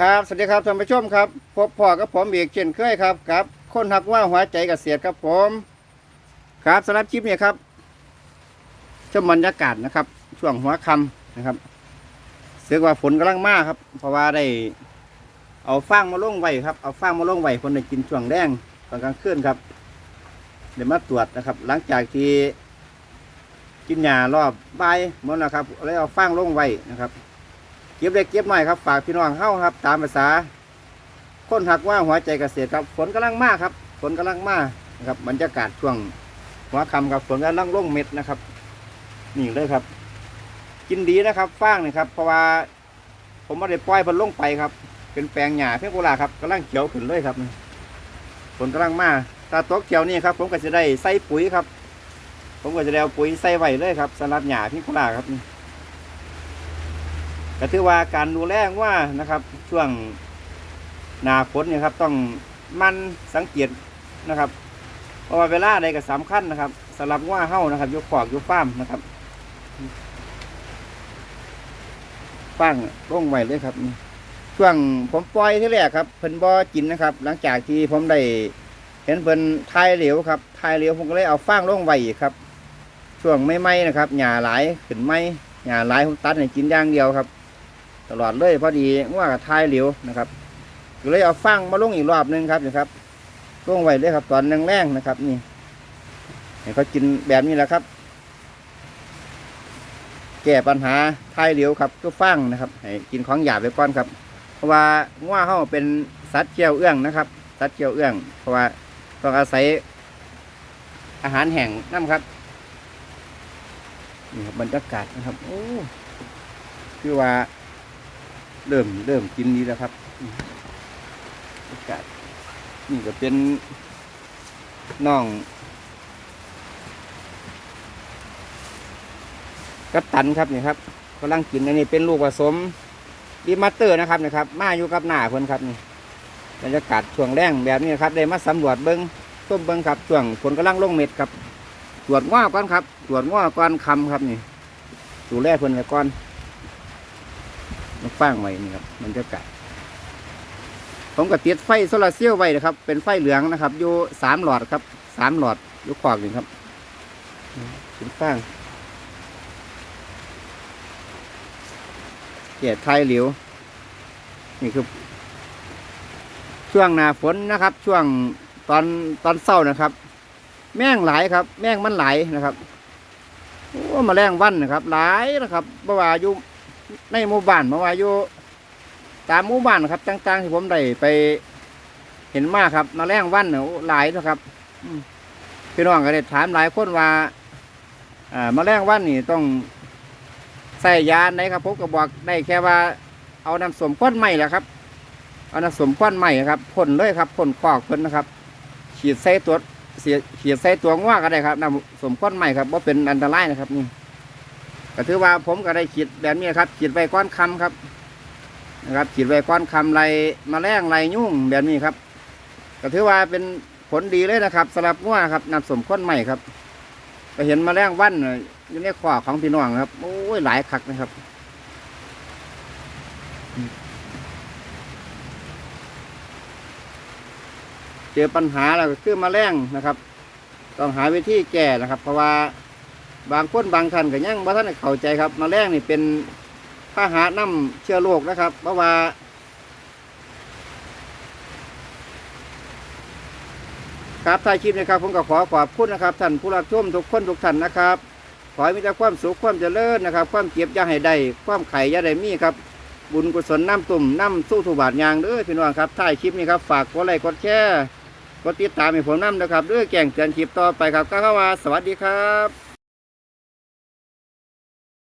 ครับ สวัสดีครับท่านผู้ชมครับ พบพ่อกับผมอีกเช่นเคยครับกับคนหักว่าหัวใจกเกษตรครับผม ครับสำหรับคลิปนี้ครับชมบรรยากาศนะครับ ช่วงหัวค่ำนะครับเสือกว่าฝนกำลังมาครับ เพราะว่าได้ เอาฟางมาล่งไว้ครับ เอาฟางมาล่งไว้คนได้กินช่วงแดงตอนกลางคืนครับเดี๋ยวมาตรวจนะครับ หลังจากที่กินหญ้ารอบบ่ายหมดแล้วครับเลยเอาฟางล่งไว้นะครับ เก็บเล็กเก็บน้อยครับฝากพี่น้องเข้าครับ ตามภาษาคนหักว่าหัวใจเกษตรครับฝนกำลังมากครับฝนกำลังมานะครับบรรยากาศช่วงหัวค่ำครับฝนกำลังลงเม็ดนะครับนี่เลยครับ กินดีนะครับฟางนี่ครับ เพราะว่า ผมไม่ได้ปล่อยมันลงไปครับ เป็นแปลงหญ้าเพียงโบราครับกำลังเขียวขึ้นเลยครับฝนกำลังมากตาตกเขียวนี่ครับ ผมก็จะได้ใส่ปุ๋ยครับ ผมก็จะได้เอาปุ๋ยใส่ไว้เลยครับสำหรับหญ้าเพียงโบราครับนี่ ก็ถือว่าการดูแลว่านะครับ ช่วงหนาฝนเนี่ยครับ ต้องมันสังเกตนะครับ เพราะว่าเวลาใดก็สำคัญนะครับสำหรับว่าเฮ้านะครับยุคขอกยุคฟามนะครับฟังลงไว้เลยครับ ช่วงผมปล่อยที่แรกครับเพิ่นบ่กินนะครับ หลังจากที่ผมได้เห็นเพิ่นทายเหลวครับทายเหลวผมก็เลยเอาฟางลงไว้ครับ ช่วงไม่ไหมนะครับหญ้าหลายขึ้นไหมหญ้าหลายผมตัดให้กินอย่างเดียวครับ ตลอดเลยพอดีว่ากับทายเหลวนะครับก็เลยเอาฟังมาลงอีกรอบนึงครับนี่ครับลงไว้เลยครับ ตอนแรงๆนะครับ นี่ให้เขากินแบบนี้แหละครับ แก้ปัญหาทายเหลวครับก็ฟังนะครับให้กินของหยาบไปก่อนครับ เพราะว่าง่วเขาเป็นสัตว์เกี่ยวเอื้องนะครับ สัตว์เกี่ยวเอื้อง เพราะว่าต้องอาศัยอาหารแห้งน้ำครับนี่ครับบรรยากาศนะครับ โอ้คือว่า เริ่มเริ่มกินดีแล้วครับอากาศนี่ก็เป็นน่อง กับตันครับนี่ครับกำลังกินอันนี้เป็นลูกผสมดีมาเตอร์นะครับนะครับ มาอยู่กับหน้าเพิ่นครับนี่บรรยากาศช่วงแรงแบบนี้ครับได้มาสำรวจเบิ้งต้มเบิ้งครับช่วงฝนกำลังลงเม็ดครับตรวจง้อก่อนครับตรวจง้อก่อนคำครับนี่ดูแลเพิ่นไว้ก่อน มาฟังไว้นี่ครับบรรยากาศผมก็ติดไฟโซลาเซลล์ไว้นะครับ เป็นไฟเหลืองนะครับอยู่สามหลอดครับสามหลอดอยู่ขวากหนึ่งครับเป็นฟางเกียไทยเหลียวนี่คือช่วงหน้าฝนนะครับ ช่วงตอนตอนเศร้านะครับ แม่งหลายครับ แม่งมันหลายนะครับโอ้มาแรงวันนะครับ หลายนะครับเพราะว่าอยู่ ในหมู่บ้านเมื่าอยู่ตามหมู่บ้านครับต่างๆที่ผมได้ไปเห็นมากครับมาแรงวันเนี่ยโอ้หลายนะครับพี่น้องก็ได้ถามหลายคนว่าอ่ามาแรงวันนี่ต้องใส่ยาไหนครับผมก็บอกได้แค่ว่า เอาน้ำสมควันใหม่แหละครับ เอาน้ำสมควันใหม่ครับพ่นเลยครับพ่นคอกเพิ่นนะครับ ฉีดใส่ตัวเสียฉีดใส่ตัวง่วก็ได้ครับน้ำสมควันใหม่ครับว่าเป็นอันตรายนะครับนี่ ก็ถือว่าผมก็ได้ขีดแบบนี้ครับขีดไว้ก้อนคำครับนะครับขีดไว้ก้อนคำไรมาแรงไรยุ่งแบบนี้ครับ ก็ถือว่าเป็นผลดีเลยนะครับสำหรับงัวครับนำสมข้นใหม่ครับก็เห็นมาแรงวันน่ะอยู่ในขวาของพี่น้องครับโอ้ยหลายคักนะครับเจอปัญหาแล้วก็คือมาแรงนะครับ ต้องหาวิธีแก้นะครับ เพราะว่า บางคนบางท่านก็ยังบ่ท่านเข้าใจครับมาแรงนี่เป็นพาหะน้ำเชื้อโรคนะครับเพราะว่า ครับท้ายคลิปนะครับผมก็ขอขอบคุณนะครับท่านผู้รับชมทุกคนทุกท่านนะครับขอให้มีแต่ความสุขความเจริญนะครับ ความเก็บย่าให้ได้ความไข่ย่าได้มีครับ บุญกุศลน้ำตุ่มน้ำสู้ถูบาทยางเด้อพี่น้องครับท้ายคลิปนี้ครับฝากกดไลค์กดแชร์กดติดตามให้ผมน้ำนะครับเด้อแก่งเตือนคลิปต่อไปครับก็เข้ามาสวัสดีครับ